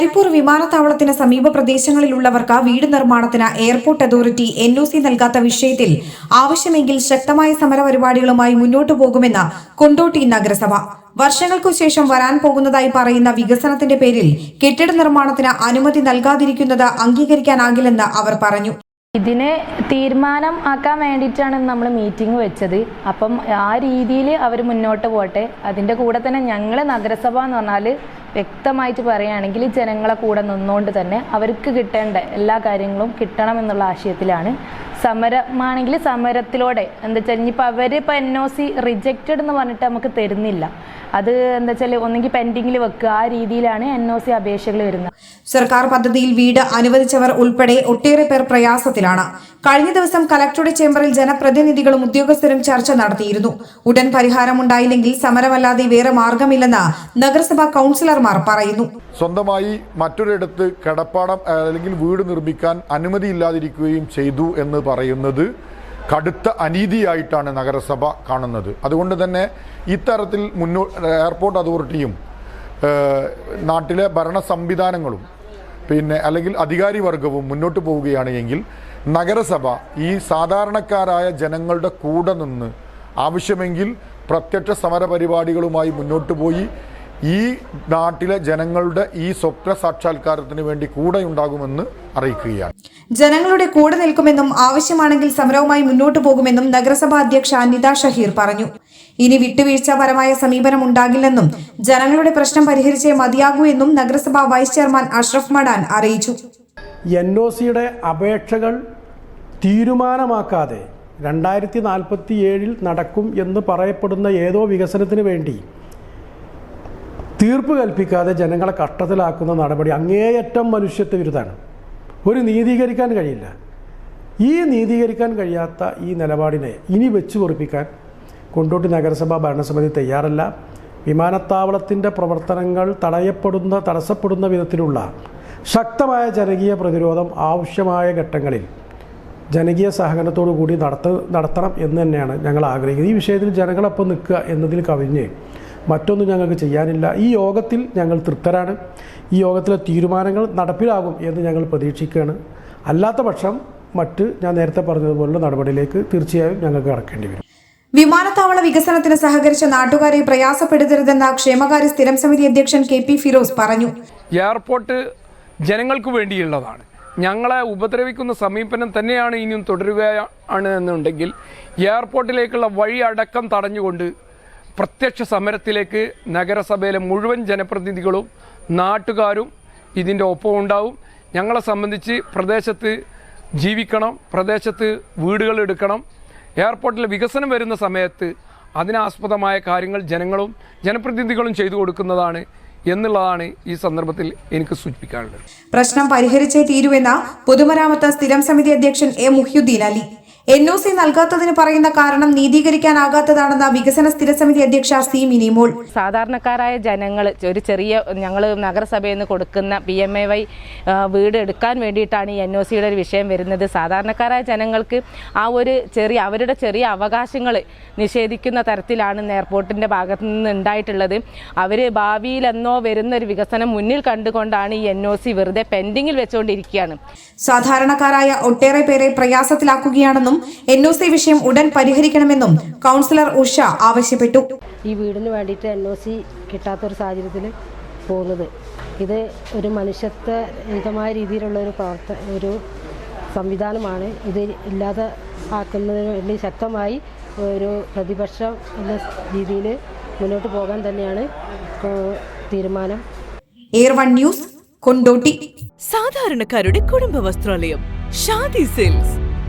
Karipur വിമാനത്താവളത്തിന് സമീപ പ്രദേശങ്ങളിലുള്ളവർക്ക് വീട് നിർമ്മാണത്തിന് airport authority N O C നൽകാത്ത വിഷയത്തിൽ ആവശ്യമെങ്കിൽ ശക്തമായ സമരപരിപാടികളുമായി മുന്നോട്ടു പോകുമെന്ന് കൊണ്ടോട്ടി നഗരസഭ. വർഷങ്ങൾക്കു ശേഷം വരാൻ പോകുന്നതായി പറയുന്ന വികസനത്തിന്റെ പേരിൽ കെട്ടിട നിർമ്മാണത്തിന് അനുമതി നൽകാതിരിക്കുന്നത് അംഗീകരിക്കാനാകില്ലെന്ന് അവർ പറഞ്ഞു. ഇതിന് തീരുമാനം ആക്കാൻ വേണ്ടിയിട്ടാണ് നമ്മൾ മീറ്റിംഗ് വെച്ചത്. അപ്പം ആ രീതിയിൽ അവർ മുന്നോട്ട് പോട്ടെ. അതിന്റെ കൂടെ തന്നെ ഞങ്ങൾ നഗരസഭ എന്ന് പറഞ്ഞാൽ വ്യക്തമായിട്ട് പറയുകയാണെങ്കിൽ ജനങ്ങളെ കൂടെ നിന്നുകൊണ്ട് തന്നെ അവർക്ക് കിട്ടേണ്ട എല്ലാ കാര്യങ്ങളും കിട്ടണം എന്നുള്ള ആശയത്തിലാണ്. സമരമാണെങ്കിൽ സമരത്തിലൂടെ എന്താ വെച്ചാൽ ഇനിയിപ്പോൾ അവർ ഇപ്പോൾ എൻ ഒ സി റിജക്റ്റഡ് എന്ന് പറഞ്ഞിട്ട് നമുക്ക് തരുന്നില്ല. അത് എന്താ വെച്ചാൽ ഒന്നെങ്കിൽ പെൻഡിങ്ങിൽ വെക്കുക. ആ രീതിയിലാണ് എൻ ഒ സി അപേക്ഷകൾ വരുന്നത്. സർക്കാർ പദ്ധതിയിൽ വീട് അനുവദിച്ചവർ ഉൾപ്പെടെ ഒട്ടേറെ പേർ പ്രയാസത്തിലാണ്. കഴിഞ്ഞ ദിവസം കലക്ടറുടെ ചേംബറിൽ ജനപ്രതിനിധികളും ഉദ്യോഗസ്ഥരും ചർച്ച നടത്തിയിരുന്നു. ഉടൻ പരിഹാരമുണ്ടായില്ലെങ്കിൽ സമരമല്ലാതെ വേറെ മാർഗമില്ലെന്ന് നഗരസഭാ കൗൺസിലർമാർ പറയുന്നു. സ്വന്തമായി മറ്റൊരിടത്ത് കടപ്പാടം അല്ലെങ്കിൽ വീട് നിർമ്മിക്കാൻ അനുമതി ഇല്ലാതിരിക്കുകയും ചെയ്തു എന്ന് പറയുന്നത് കടുത്ത അനീതിയായിട്ടാണ് നഗരസഭ കാണുന്നത്. അതുകൊണ്ട് തന്നെ ഇത്തരത്തിൽ മുന്നോ എയർപോർട്ട് അതോറിറ്റിയും നാട്ടിലെ ഭരണ സംവിധാനങ്ങളും പിന്നെ അല്ലെങ്കിൽ അധികാരി വർഗവും മുന്നോട്ട് പോവുകയാണ് എങ്കിൽ നഗരസഭ ഈ സാധാരണക്കാരായ ജനങ്ങളുടെ കൂടെ നിന്ന് ആവശ്യമെങ്കിൽ പ്രത്യക്ഷ സമര പരിപാടികളുമായി മുന്നോട്ട് പോയി ഈ നാട്ടിലെ ജനങ്ങളുടെ ഈ സ്വപ്ന സാക്ഷാത്കാരത്തിന് വേണ്ടി കൂടെയുണ്ടാകുമെന്ന് അറിയിക്കുകയാണ്. ജനങ്ങളുടെ കൂടെ നിൽക്കുമെന്നും ആവശ്യമാണെങ്കിൽ സമരവുമായി മുന്നോട്ടു പോകുമെന്നും നഗരസഭാ അധ്യക്ഷ അനിത ഷഹീർ പറഞ്ഞു. ഇനി വിട്ടുവീഴ്ചാപരമായ സമീപനം ഉണ്ടാകില്ലെന്നും ജനങ്ങളുടെ പ്രശ്നം പരിഹരിച്ചേ മതിയാകൂ എന്നും നഗരസഭാ വൈസ് ചെയർമാൻ അഷ്റഫ് മഡാൻ അറിയിച്ചു. എൻ ഒ സിയുടെ അപേക്ഷകൾ തീരുമാനമാക്കാതെ രണ്ടായിരത്തി നാൽപ്പത്തി ഏഴിൽ നടക്കും എന്ന് പറയപ്പെടുന്ന ഏതോ വികസനത്തിന് വേണ്ടി തീർപ്പ് കൽപ്പിക്കാതെ ജനങ്ങളെ കഷ്ടത്തിലാക്കുന്ന നടപടി അങ്ങേയറ്റം മനുഷ്യത്വ വിരുദ്ധമാണ്. ഒരു നീതീകരിക്കാൻ കഴിയില്ല. ഈ നീതീകരിക്കാൻ കഴിയാത്ത ഈ നിലപാടിനെ ഇനി വെച്ചു പൊറിപ്പിക്കാൻ കൊണ്ടോട്ടി നഗരസഭ ഭരണസമിതി തയ്യാറല്ല. വിമാനത്താവളത്തിന്റെ പ്രവർത്തനങ്ങൾ തടയപ്പെടുന്ന തടസ്സപ്പെടുന്ന വിധത്തിലുള്ള ശക്തമായ ജനകീയ പ്രതിരോധം ആവശ്യമായ ഘട്ടങ്ങളിൽ ജനകീയ സഹകരണത്തോടു കൂടി നടത്ത നടത്തണം എന്ന് തന്നെയാണ് ഞങ്ങൾ ആഗ്രഹിക്കുന്നത്. ഈ വിഷയത്തിൽ ജനങ്ങളൊപ്പം നിൽക്കുക എന്നതിൽ കവിഞ്ഞ് മറ്റൊന്നും ഞങ്ങൾക്ക് ചെയ്യാനില്ല. ഈ യോഗത്തിൽ ഞങ്ങൾ തൃപ്തരാണ്. ഈ യോഗത്തിലെ തീരുമാനങ്ങൾ നടപ്പിലാകും എന്ന് ഞങ്ങൾ പ്രതീക്ഷിക്കുകയാണ്. അല്ലാത്ത പക്ഷം മറ്റ് ഞാൻ നേരത്തെ പറഞ്ഞതുപോലുള്ള നടപടിയിലേക്ക് തീർച്ചയായും ഞങ്ങൾക്ക് കടക്കേണ്ടി വരും. വിമാനത്താവള വികസനത്തിന് സഹകരിച്ച നാട്ടുകാരെ പ്രയാസപ്പെടുത്തരുതെന്ന ക്ഷേമകാര്യ സ്ഥിരം സമിതി അധ്യക്ഷൻ കെ പി ഫിറോസ് പറഞ്ഞു. എയർപോർട്ട് ജനങ്ങൾക്ക് വേണ്ടിയുള്ളതാണ്. ഞങ്ങളെ ഉപദ്രവിക്കുന്ന സമീപനം തന്നെയാണ് ഇനിയും തുടരുകയാണ് എന്നുണ്ടെങ്കിൽ എയർപോർട്ടിലേക്കുള്ള വഴി അടക്കം തടഞ്ഞുകൊണ്ട് പ്രത്യക്ഷ സമരത്തിലേക്ക് നഗരസഭയിലെ മുഴുവൻ ജനപ്രതിനിധികളും നാട്ടുകാരും ഇതിന്റെ ഒപ്പം ഉണ്ടാവും. ഞങ്ങളെ സംബന്ധിച്ച് പ്രദേശത്ത് ജീവിക്കണം പ്രദേശത്ത് വീടുകൾ എടുക്കണം. എയർപോർട്ടിൽ വികസനം വരുന്ന സമയത്ത് അതിനാസ്പദമായ കാര്യങ്ങൾ ജനങ്ങളും ജനപ്രതിനിധികളും ചെയ്തു കൊടുക്കുന്നതാണ് എന്നുള്ളതാണ് ഈ സന്ദർഭത്തിൽ എനിക്ക് സൂചിപ്പിക്കാനുള്ളത്. പ്രശ്നം പരിഹരിച്ചേ തീരുവെന്ന പൊതുമരാമത്ത് സ്ഥിരം സമിതി അധ്യക്ഷൻ A Muhyuddin Ali. N O C നൽകാത്തതിന് പറയുന്ന കാരണം നീതീകരിക്കാനാകാത്തതാണെന്ന വികസന സ്ഥിര സമിതി അധ്യക്ഷ സി മിനിമോൾ. സാധാരണക്കാരായ ജനങ്ങൾ ഒരു ചെറിയ ഞങ്ങൾ നഗരസഭയിൽ നിന്ന് കൊടുക്കുന്ന പി എം എ വൈ വീട് എടുക്കാൻ വേണ്ടിയിട്ടാണ് ഈ എൻ ഒ സിയുടെ ഒരു വിഷയം വരുന്നത്. സാധാരണക്കാരായ ജനങ്ങൾക്ക് ആ ഒരു ചെറിയ അവരുടെ ചെറിയ അവകാശങ്ങൾ നിഷേധിക്കുന്ന തരത്തിലാണ് എയർപോർട്ടിന്റെ ഭാഗത്തു നിന്ന് ഉണ്ടായിട്ടുള്ളത്. അവർ ഭാവിയിലെന്നോ വരുന്ന ഒരു വികസനം മുന്നിൽ കണ്ടുകൊണ്ടാണ് ഈ എൻ ഒ സി വെറുതെ പെൻഡിങ്ങിൽ വെച്ചുകൊണ്ടിരിക്കുകയാണ് സാധാരണക്കാരായ ഒട്ടേറെ പേരെ പ്രയാസത്തിലാക്കുകയാണെന്നും എൻ ഒ സി വിഷയം ഉടൻ പരിഹരിക്കണമെന്നും കൗൺസിലർ ഉഷ ആവശ്യപ്പെട്ടു. ഈ വീടിന് വേണ്ടിയിട്ട് എൻ ഒ സി കിട്ടാത്തൊരു സാഹചര്യത്തിൽ പോകുന്നത്. ഇത് ഒരു മനുഷ്യത്വരഹിതമായ രീതിയിലുള്ള ഒരു പ്രവർത്ത ഒരു സംവിധാനമാണ്. ഇത് ഇല്ലാതെ ആക്കുന്നതിന് വേണ്ടി ശക്തമായി ഒരു പ്രതിപക്ഷം എന്ന രീതിയിൽ മുന്നോട്ട് പോകാൻ തന്നെയാണ് തീരുമാനം. Air One News Kondotty. സാധാരണക്കാരുടെ കുടുംബ വസ്ത്രാലയം ഷാദി സെയിൽസ്